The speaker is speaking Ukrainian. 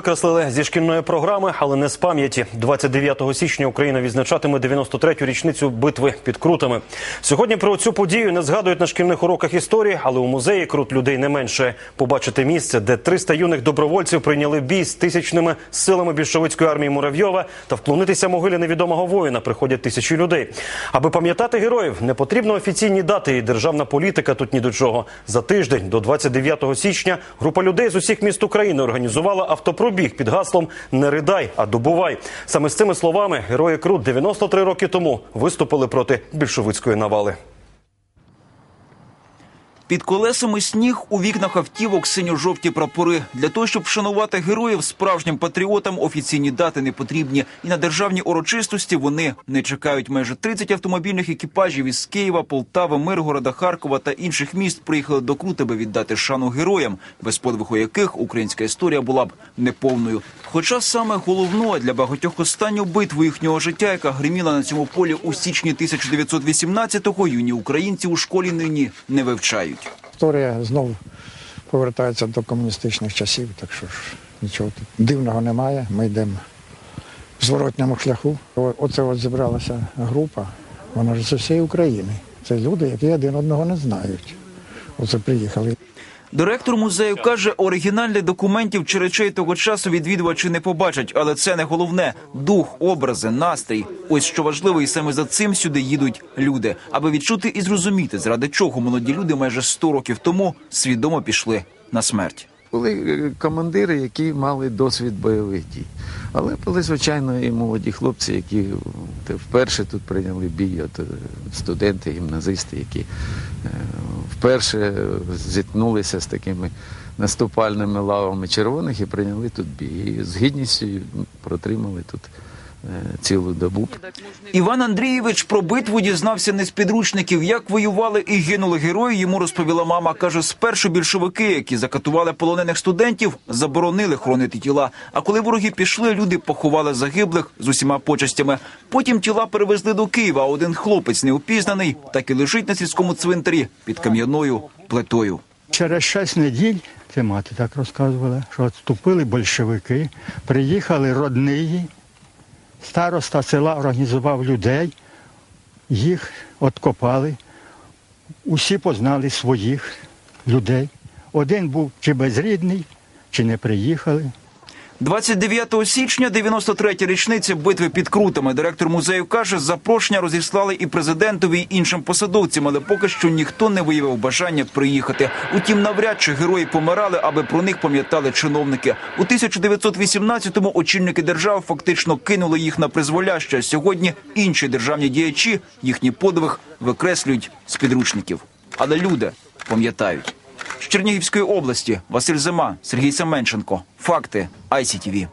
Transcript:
Викреслили зі шкільної програми, але не з пам'яті. 29 січня Україна відзначатиме 93-ю річницю битви під крутами. Сьогодні про цю подію не згадують на шкільних уроках історії, але у музеї крут людей не менше. Побачити місце, де 300 юних добровольців прийняли бій з тисячними силами більшовицької армії Муравйова та вклонитися могилі невідомого воїна приходять тисячі людей. Аби пам'ятати героїв, не потрібно офіційні дати і державна політика тут ні до чого. За тиждень до 29 січня група людей з усіх міст України організувала автопробіг під гаслом «Не ридай, а добувай». Саме з цими словами герої Крут 93 роки тому виступили проти більшовицької навали. Під колесами сніг у вікнах автівок синьо-жовті прапори. Для того, щоб вшанувати героїв справжнім патріотам, офіційні дати не потрібні. І на державні урочистості вони не чекають. Майже 30 автомобільних екіпажів із Києва, Полтави, Миргорода, Харкова та інших міст приїхали до Крут, аби віддати шану героям, без подвигу яких українська історія була б неповною. Хоча саме головною для багатьох останню битву їхнього життя, яка гриміла на цьому полі у січні 1918-го, юні українці у школі нині не вивчають. Історія знову повертається до комуністичних часів, так що ж нічого тут дивного немає. Ми йдемо в зворотньому шляху. Оце от зібралася група, вона ж з усієї України. Це люди, які один одного не знають. Оце приїхали. Директор музею каже, оригінальних документів чи речей того часу відвідувачі не побачать, але це не головне. Дух, образи, настрій. Ось що важливо, і саме за цим сюди їдуть люди, аби відчути і зрозуміти, заради чого молоді люди майже 100 років тому свідомо пішли на смерть. Були е, командири, які мали досвід бойових дій. Але були, звичайно, і молоді хлопці, які вперше тут прийняли бій, от, е, студенти, гімназисти, які е, вперше зіткнулися з такими наступальними лавами червоних і прийняли тут бій. І з гідністю протримали тут цілу добу. Іван Андрійович про битву дізнався не з підручників. Як воювали і гинули герої, йому розповіла мама. Каже, спершу більшовики, які закатували полонених студентів, заборонили хоронити тіла. А коли вороги пішли, люди поховали загиблих з усіма почастями. Потім тіла перевезли до Києва. Один хлопець неупізнаний, так і лежить на сільському цвинтарі під кам'яною плитою. Через шість неділь, це мати так розказувала, що відступили большевики, приїхали родниї, староста села організував людей, їх откопали, усі познали своїх людей. Один був чи безрідний, чи не приїхали. 29 січня, 93-я річниця битви під Крутами. Директор музею каже, запрошення розіслали і президентові, і іншим посадовцям, але поки що ніхто не виявив бажання приїхати. Утім, навряд чи герої помирали, аби про них пам'ятали чиновники. У 1918-му очільники держав фактично кинули їх на призволяще. Сьогодні інші державні діячі їхній подвиг викреслюють з підручників. Але люди пам'ятають. З Чернігівської області Василь Зима, Сергій Семенченко. Факти ICTV.